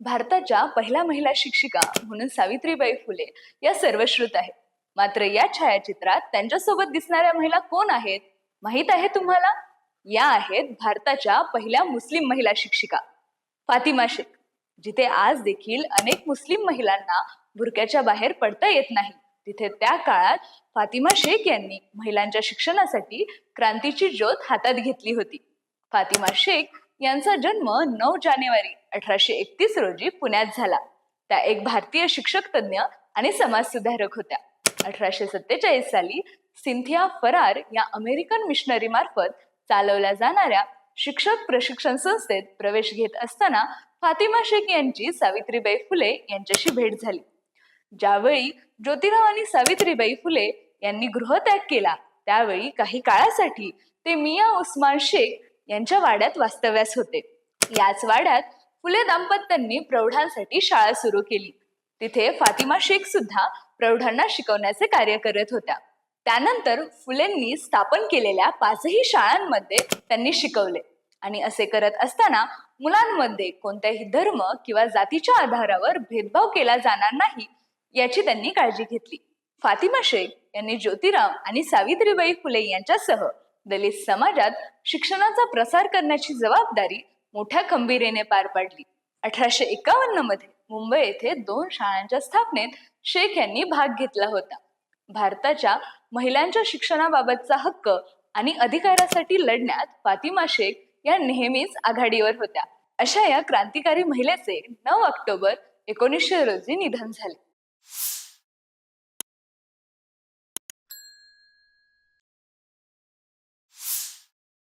भारताच्या पहिल्या महिला शिक्षिका म्हणून सावित्रीबाई फुले या सर्वश्रुत आहेत. मात्र या छायाचित्रात त्यांच्यासोबत दिसणाऱ्या महिला कोण आहेत? माहीत आहे तुम्हाला? या आहेत भारताच्या पहिल्या मुस्लिम महिला शिक्षिका. फातिमा शेख जिथे आज देखील अनेक मुस्लिम महिलांना बुरक्याच्या बाहेर पडता येत नाही. तिथे त्या काळात फातिमा शेख यांनी महिलांच्या शिक्षणासाठी क्रांतीची ज्योत हातात घेतली होती. फातिमा शेख यांचा जन्म नऊ जानेवारी अठराशे एकतीस रोजी पुण्यात झाला. त्या एक भारतीय शिक्षक तज्ज्ञ आणि समाजसुधारक होत्या. अठराशे सत्तेचाळीस साली सिंथिया फरार या अमेरिकन मिशनरी मार्फत चालवल्या जाणाऱ्या शिक्षक प्रशिक्षण संस्थेत प्रवेश घेत असताना फातिमा शेख यांची सावित्रीबाई फुले यांच्याशी भेट झाली. ज्यावेळी ज्योतिराव आणि सावित्रीबाई फुले यांनी गृहत्याग केला त्यावेळी काही काळासाठी ते मिया उस्मान शेख यांच्या वाड्यात वास्तव्यास होते. याच वाड्यात फुले दाम्पत्यांनी प्रौढांसाठी शाळा सुरू केली. तिथे फातिमा शेख सुद्धा प्रौढांना शिकवण्याचे कार्य करत होत्या. त्यानंतर फुलेंनी स्थापन केलेल्या पाचही शाळांमध्ये त्यांनी शिकवले. आणि असे करत असताना मुलांमध्ये कोणत्याही धर्म किंवा जातीच्या आधारावर भेदभाव केला जाणार नाही याची त्यांनी काळजी घेतली. फातिमा शेख यांनी ज्योतिराम आणि सावित्रीबाई फुले यांच्यासह दलित समाजात शिक्षणाचा प्रसार करण्याची जबाबदारी मोठ्या खंबीरेने पार पाडली. अठराशे एकावन्नमध्ये मुंबई येथे दोन शाळांच्या स्थापनेत शेख यांनी भाग घेतला होता. भारताच्या महिलांच्या शिक्षणाबाबतचा हक्क आणि अधिकारासाठी लढण्यात फातिमा शेख या नेहमीच आघाडीवर होत्या. अशा या क्रांतिकारी महिलेचे नऊ ऑक्टोबर एकोणीसशे रोजी निधन झाले.